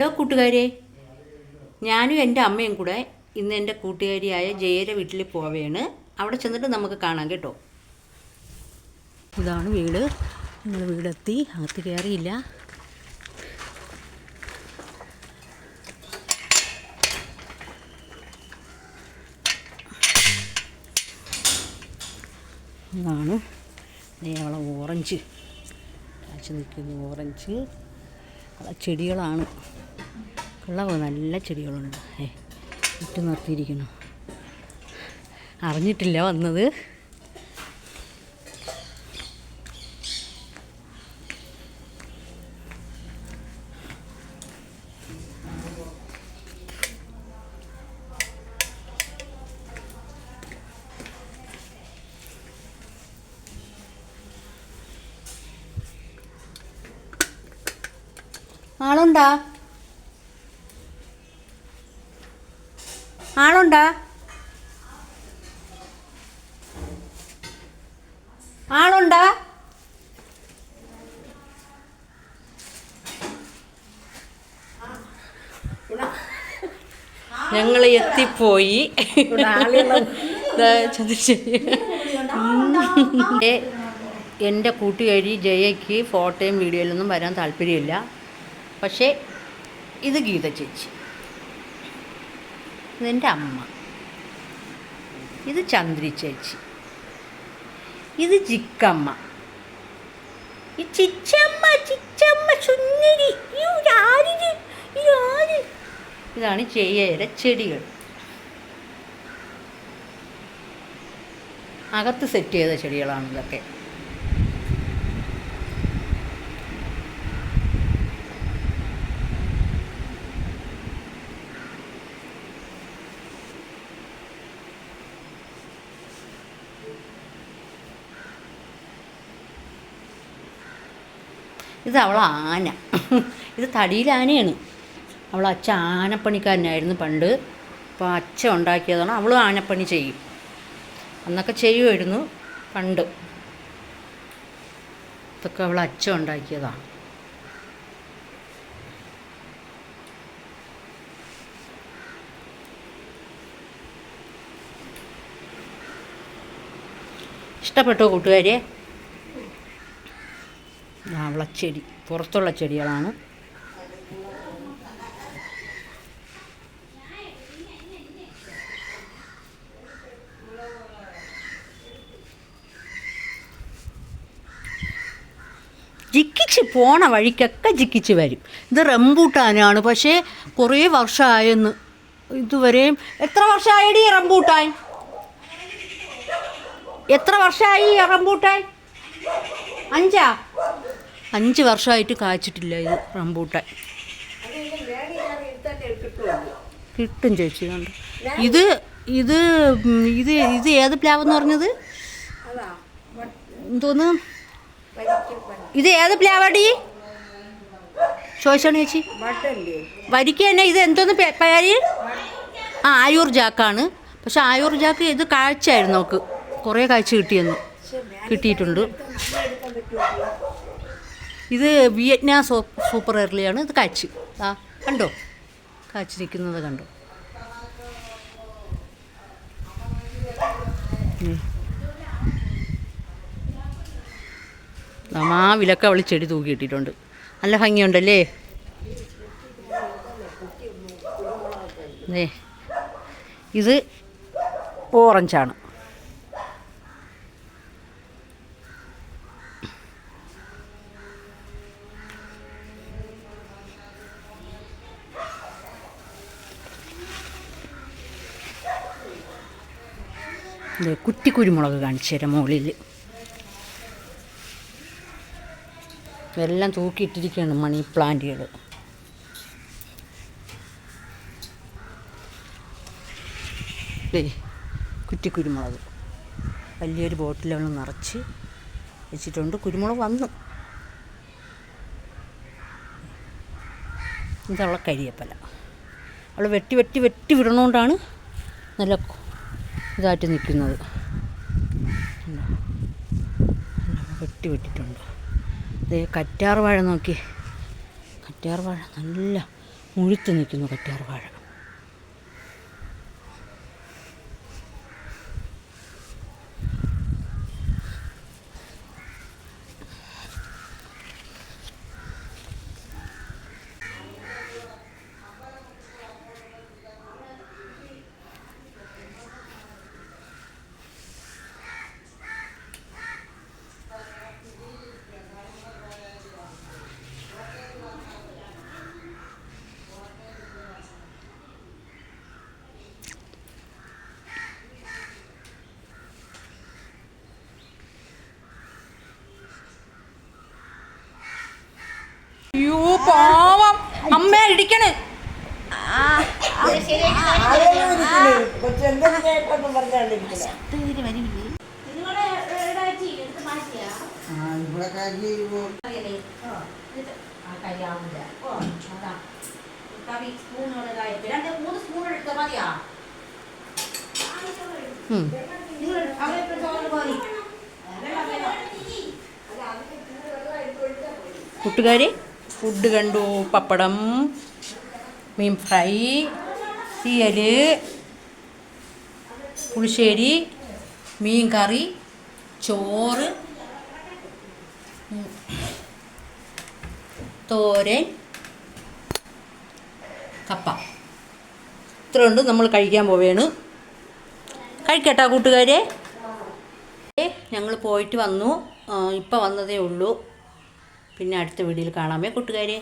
Hello കൂട്ടുകാരെ. ഞാനും എന്റെ അമ്മയും കൂടെ ഇന്ന് എന്റെ കൂട്ടുകാരിയായ ജയയുടെ വീട്ടിൽ പോവുകയാണ് അവിടെ ചെന്നിട്ട് നമുക്ക് കാണാം കേട്ടോ. ഇതാണ് വീട്. ഞങ്ങൾ വീടെത്തി. അകത്ത് കയറിയില്ല ഇതാണ്. ദേ ഓറഞ്ച്. കാച്ചു നിൽക്കുന്ന ഓറഞ്ച്. ചെടികളാണ്. ഉള്ള നല്ല ചെടികളുണ്ട്. ഏ ഇട്ട് നിർത്തിയിരിക്കുന്നു. അറിഞ്ഞിട്ടില്ല വന്നത്. ആളുണ്ടാ ആളുണ്ടാ? ആളുണ്ടാ? ഞങ്ങൾ എത്തിപ്പോയി. എന്റെ കൂട്ടുകാരി ജയയ്ക്ക് ഫോട്ടോയും വീഡിയോയിലൊന്നും വരാൻ താല്പര്യമില്ല. പക്ഷേ ഇത് ഗീത ചേച്ചി. ഇതെന്റെ അമ്മ ഇത് ചന്ദ്രി ചേച്ചി ഇത് ജിക്കമ്മ. ഈ ചിച്ചമ്മ ചിച്ചമ്മ സുന്ദരി? ഇതാണ് ചെയ്യേര ചെടികൾ. അകത്ത് സെറ്റ് ചെയ്ത ചെടികളാണ് ഇതൊക്കെ. ഇത് അവൾ ആന. ഇത് തടിയിലാനയാണ് അവൾ അച്ഛ ആനപ്പണിക്കാരനായിരുന്നു പണ്ട്. അപ്പോൾ അച്ഛ ഉണ്ടാക്കിയതാണ്. അവൾ ആനപ്പണി ചെയ്യും. അന്നൊക്കെ ചെയ്യുമായിരുന്നു പണ്ട്. ഇതൊക്കെ അവൾ അച്ഛ ഉണ്ടാക്കിയതാണ്. ഇഷ്ടപ്പെട്ടോ കൂട്ടുകാരെ? അവളച്ചെടി പുറത്തുള്ള ചെടികളാണ്. ജിക്കിച്ച് പോണ വഴിക്കൊക്കെ ജിക്കിച്ച് വരും. ഇത് റംബൂട്ടാനാണ്. പക്ഷേ കുറേ വർഷമായെന്ന് ഇതുവരെയും എത്ര വർഷമായടി റംബൂട്ടാൻ? എത്ര വർഷമായി റംബൂട്ടാൻ? അഞ്ചാ? അഞ്ച് വർഷമായിട്ട് കായ്ച്ചിട്ടില്ല ഇത് റംബൂട്ടാൻ. കിട്ടും ചേച്ചി കണ്ട് ഇത് ഇത് ഇത് ഇത് ഏത് പ്ലാവെന്ന് പറഞ്ഞത്? എന്തോന്ന്? ഇത് ഏത് പ്ലാവാടി? ചോദിച്ചാണ് ചേച്ചി. വരിക്ക തന്നെ ഇത് എന്തോന്ന് പേര്? ആ ആയൂർ ജാക്കാണ്. പക്ഷെ ആയൂർ ജാക്ക് ഇത് കാഴ്ചയായിരുന്നു നോക്ക് കുറേ കാഴ്ച കിട്ടിയെന്ന്. കിട്ടിയിട്ടുണ്ട്. ഇത് വിയറ്റ്നാം സോ സൂപ്പർ എർലിയാണ് ഇത് കാച്ചി. ആ കണ്ടോ? കാച്ചി നിൽക്കുന്നത് കണ്ടോ വിലക്ക് അവൾ ചെടി തൂക്കിയിട്ടിട്ടുണ്ട് നല്ല ഭംഗിയുണ്ടല്ലേ? ഇത് ഓറഞ്ചാണ്. കുറ്റി കുരുമുളക് കാണിച്ചു തരാം മുകളിൽ. എല്ലാം തൂക്കിയിട്ടിരിക്കുകയാണ് മണി പ്ലാന്റുകൾ. കുറ്റി കുരുമുളക് വലിയൊരു ബോട്ടിലുകൾ നിറച്ച് വെച്ചിട്ടുണ്ട്. കുരുമുളക് വന്നു. ഇതുള്ള കരിയപ്പല. അവൾ വെട്ടി വെട്ടി വെട്ടി വിടണോണ്ടാണ് നല്ല ഇതായിട്ട് നിൽക്കുന്നത്? വെട്ടി വെട്ടിട്ടുണ്ട്. ഇത് കറ്റാർ വാഴ നോക്കി. കറ്റാർ വാഴ നല്ല മുഴുത്ത് നിൽക്കുന്നു കറ്റാർ വാഴ പാവം. അമ്മ ഇടിക്കണ്. കൂട്ടുകാരി? ഫുഡ് കണ്ടു പപ്പടം മീൻ ഫ്രൈ തീയൽ പുളിശ്ശേരി മീൻ കറി ചോറ് തോരൻ കപ്പ. ഇത്രയുണ്ട് നമ്മൾ കഴിക്കാൻ പോവുകയാണ് കഴിക്കട്ടാ കൂട്ടുകാരെ. ഞങ്ങൾ പോയിട്ട് വന്നു. ഇപ്പം വന്നതേ ഉള്ളൂ. പിന്നെ അടുത്ത വീഡിയോയിൽ കാണാമേ കൂട്ടുകാരെ?